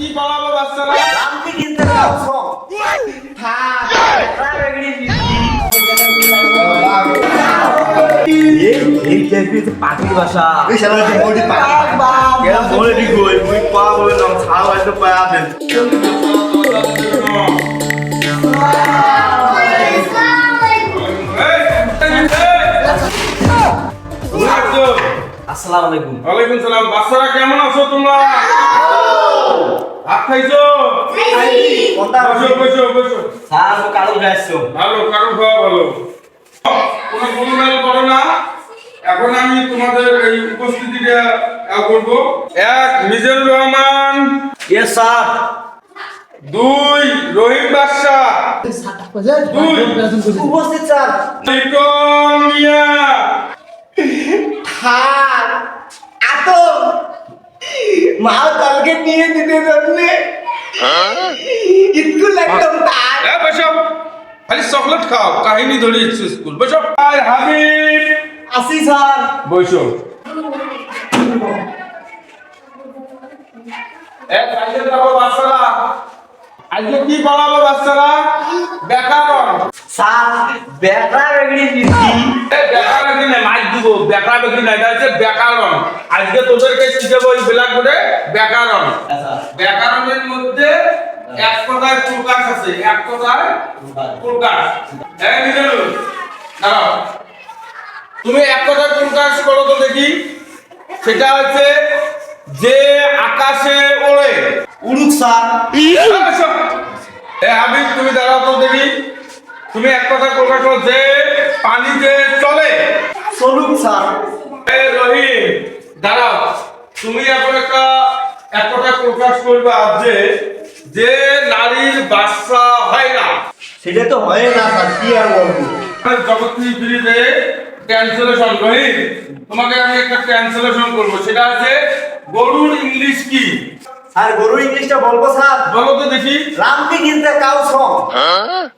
কি পড়াবো বাচ্চারা রামকে কিনতে দাও সব থাক একটা বেগড়ি এই ক্যাফে তো পাখির বাসা এই শালা যে মোড়ি পা কেন বলে দি কই মুই পা বলে নাম ছাড়া হয়তো পায় আছেন আসসালামু আলাইকুম ওয়ালাইকুম সালাম বাচ্চারা কেমন আছো তোমরা ভাত খাইছো। বসো বসো বসো। স্যার ও কালো গাইছো ভালো কারও খাওয়া ভালো। কোনো গোলমেল করো না। এখন আমি তোমাদের এই উপস্থিতিটা করব। এক মিজানুর রহমান। Yes sir. দুই রহিম বাদশাহ। দুই। উপস্থিত স্যার। লিটন মিয়া। থাক। আতো মা কালকে নিয়ে দিতে জন্যে স্কুল একদম তার। খালি চকলেট খাও কাহিনী ধরে ইচ্ছে স্কুল। বসো আর হাবিব। আসি স্যার। বসো এক আজকে যাব বাচ্চারা। আজকে কি পড়াবো বাচ্চারা? ব্যাকরণ। স্যার কি না মাইক দিব ব্যাকরণ কি না এটা হচ্ছে ব্যাকরণ আজকে তোদেরকে শিখাবো বোর্ডে ব্যাকরণ ব্যাকরণের মধ্যে এক কথায় প্রকাশ আছে এক কথায় প্রকাশ হ্যাঁ নিজের দাঁড়াও। তুমি এক কথায় প্রকাশ করো তো দেখি। সেটা হচ্ছে যে আকাশে ওড়ে। উড়ুক স্যার। হাবিব তুমি দাঁড়াও তো দেখি। তুমি এক কথায় প্রকাশ করো যে পানিতে চলে। চলুক স্যার। রহিম দাঁড়াও। তুমি এখন একটা এক কথায় প্রকাশ করবে আজ যে যে নারীর বাচ্চা হয় না। সেটা তো হয় না স্যার কি আর বলব? জগৎ বিরিতে ক্যান্সেলেশন রহিম তোমাকে আমি একটা ক্যান্সেলেশন করব। সেটা আছে গরুর ইংলিশ কি? স্যার গরু ইংলিশটা বলব স্যার। বলো তো দেখি। রামকে কিনতে cow song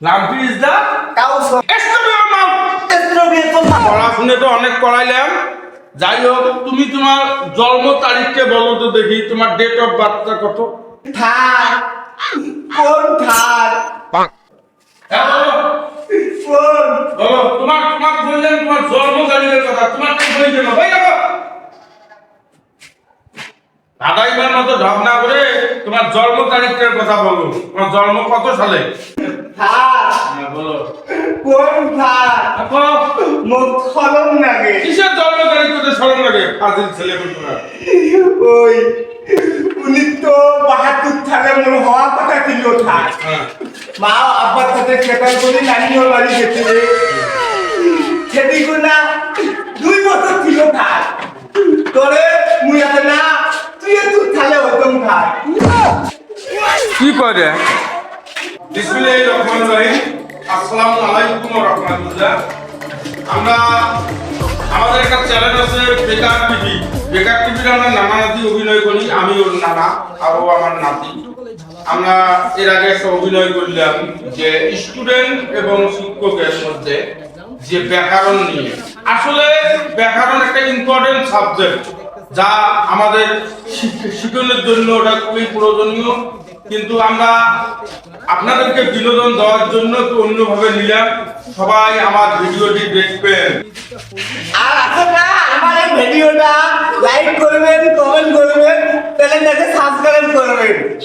lumpy is the cow song পড়াশুনে তো অনেক করাইলাম যাই হোক তুমি তোমার জন্ম তারিখকে বলো তো দেখি তোমার ডেট অফ বার্থটা কত? কোন থাক হ্যাঁ বলো। কোন? বলো তোমার তোমার বললেন তোমার জন্ম তারিখের কথা তোমার ঠিক হয়ে যাবে হয়ে যাবে দাদাইবার মতো ঢপ না করে তোমার জন্ম তারিখের কথা বলো। তোমার জন্ম কত সালে? হ্যাঁ, বলো। কোন থাক দেখো, মুখ খলম লাগে। কিসের জন্ম তারিখ তোদের স্মরণ লাগে? ফাজিল ছেলে ওই উনি তো বাহাত্তর সালে হওয়া কথা ছিল থাক হ্যাঁ। মা আব্বার সাথে বাড়ি দুই বছর ছিল থাক তোরে মুই না তুই তুই থালে হতম থাক কি করে? বিসমিল্লাহির রহমানির আলাইকুম আমরা আমাদের একটা চ্যানেল আছে বেকার টিভি। বেকার টিভির আমরা নানা নাতি অভিনয় করি, আমি ওর নানা, আর ও আমার নাতি। আমরা এর আগে একটা অভিনয় করলাম যে স্টুডেন্ট এবং শিক্ষকের মধ্যে যে ব্যাকরণ নিয়ে। আসলে ব্যাকরণ একটা ইম্পর্টেন্ট সাবজেক্ট যা আমাদের শিক- শিক্ষণের জন্য ওটা খুবই প্রয়োজনীয়। কিন্তু আমরা আপনাদেরকে বিনোদন দেওয়ার জন্য একটু অন্যভাবে নিলাম। সবাই আমার ভিডিওটি দেখবেন। আর আছে না, আমার এই ভিডিওটা লাইক করবেন কমেন্ট করবেন চ্যানেলটাকে সাবস্ক্রাইব করবেন।